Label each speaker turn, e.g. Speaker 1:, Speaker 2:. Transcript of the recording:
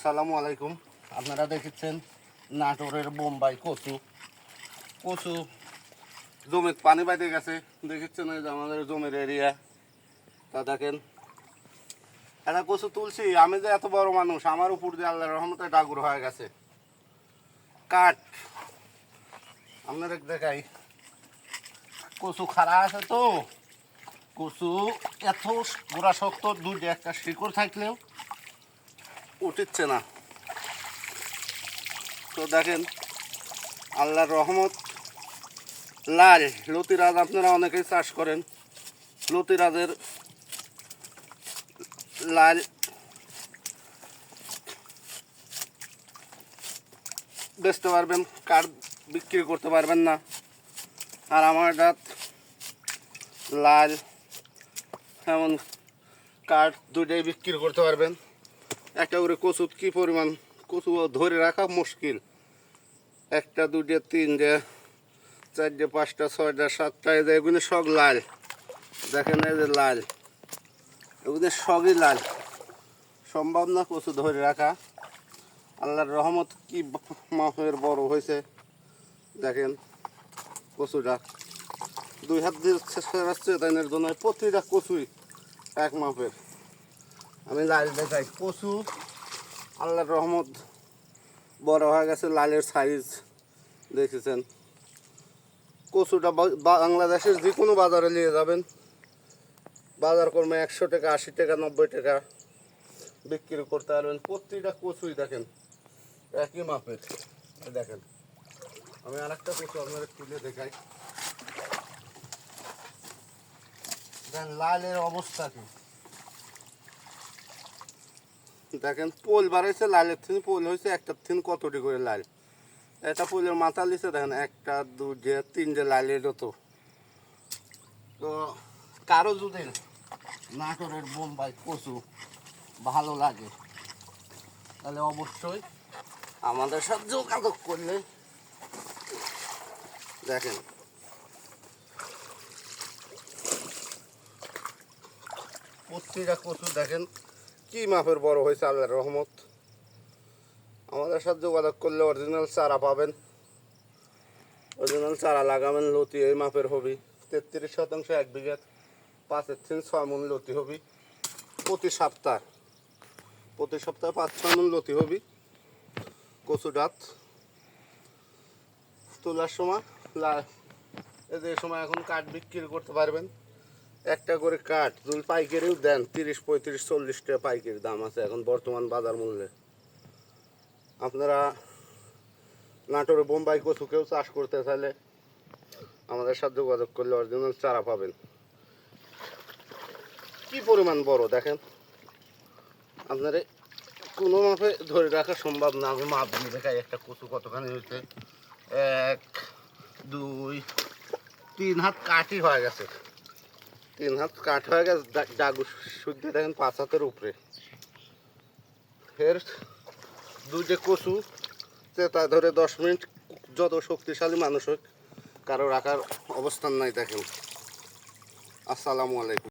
Speaker 1: আসসালামু আলাইকুম। আপনারা দেখেছেন নাটোরের বোম্বাই কচু। কচু জমির পানি বাইতে গেছে। দেখেছেন এই যে আমাদের জমির এরিয়া তা দেখেন একটা কচু তুলছি। আমি যে এত বড় মানুষ, আমার উপর দিয়ে আল্লাহর রহমতে ডাগুর হয়ে গেছে। কাঠ, আপনাদের দেখাই। কচু খাড়া আছে তো? কচু এত গোড়া শক্ত, দুইটা একটা শিকড় থাকলেও উঠিচ্ছে না। তো দেখেন, আল্লাহর রহমত, লাল লতিরাজ, আপনারা অনেকেই চাষ করেন। লতিরাজের লাল বেচতে পারবেন, কাঠ বিক্রি করতে পারবেন না। আর আমার দাঁত লাল, এমন কাঠ দুইটাই বিক্রি করতে পারবেন। একটা করে কচু কি পরিমাণ? কচু ধরে রাখা মুশকিল। একটা, দুইটা, তিনটে, চারটে, পাঁচটা, ছয়টা, সাতটা যে এগুলো সব লাল। দেখেন যে লাল। এগুলো সবই লাল। সম্ভব না কচু ধরে রাখা। আল্লাহর রহমত কি মাপের বড় হয়েছে। দেখেন কচুটা। দুই হাত দিয়ে রাখছে তাই এর জন্য প্রতিটা কচুই এক মাপের আমি লাল দেখাই। কচু আল্লাহর রহমত বড় হয়ে গেছে, লালের সাইজ দেখেছেন। কচুটা বাংলাদেশের যে কোনো বাজারে নিয়ে যাবেন। বাজার কর্মে একশো টাকা, আশি টাকা, নব্বই টাকা বিক্রি করতে পারবেন। প্রতিটা কচুই দেখেন, একই মাপের। দেখেন, আমি আর একটা কচু আপনাদের তুলে দেখাই। লালের অবস্থা কি? দেখেন, পোল বাড়াইছে লালের থিন পোল হয়েছে, একটা থিন কতটি করে লাল? এটা পোলের মাথা লিছে দেখেন, একটা দু দুটে তিনটে লালের তো তো কারও যদি নাটোরের বোম্বাই কচু ভালো লাগে, তাহলে অবশ্যই আমাদের সাথে যোগাযোগ করলে। দেখেন। প্রতিটা কচু দেখেন কি মাপের বড় হয়েছে আল্লাহর রহমত? আমাদের সাথে যোগাযোগ করলে অরিজিনাল চারা পাবেন। অরিজিনাল চারা লাগাবেন, লতি এই মাপের হবি। তেত্রিশ শতাংশ এক বিঘা পাঁচের থেকে ছয় মন লতি হবি। প্রতি সপ্তাহ, প্রতি সপ্তাহে পাঁচ ছয় মন লতি হবি। কচু ডাত, তোলার সময় এই যে সময় এখন কাঠ বিক্রি করতে পারবেন। একটা করে কাঠ যদি পাইকারিও দেন, তিরিশ, পঁয়ত্রিশ, চল্লিশ টাকা পাইকারি দাম আছে এখন বর্তমান বাজার মূল্যে। আপনারা নাটোরে বোম্বাই কচু কেউ চাষ করতে চাইলে আমাদের সাথে যোগাযোগ করলে অরিজিনাল চারা পাবেন। কি পরিমাণ বড় দেখেন? আপনার কোনো মাপে ধরে রাখা সম্ভব না, আমি মাপ দিয়ে দেখাই, একটা কচু কতখানি হয়েছে। এক, দুই, তিন হাত কাঠই হয়ে গেছে। তিন হাত কাঠ হয়ে গেছে ডাগু শুদ্ধ দেখেন পাঁচ হাতের উপরে। ফের দুইটে কচু তা ধরে দশ মিনিট যত শক্তিশালী মানুষ হোক, কারও রাখার অবস্থান নাই দেখেন। আসসালামু আলাইকুম।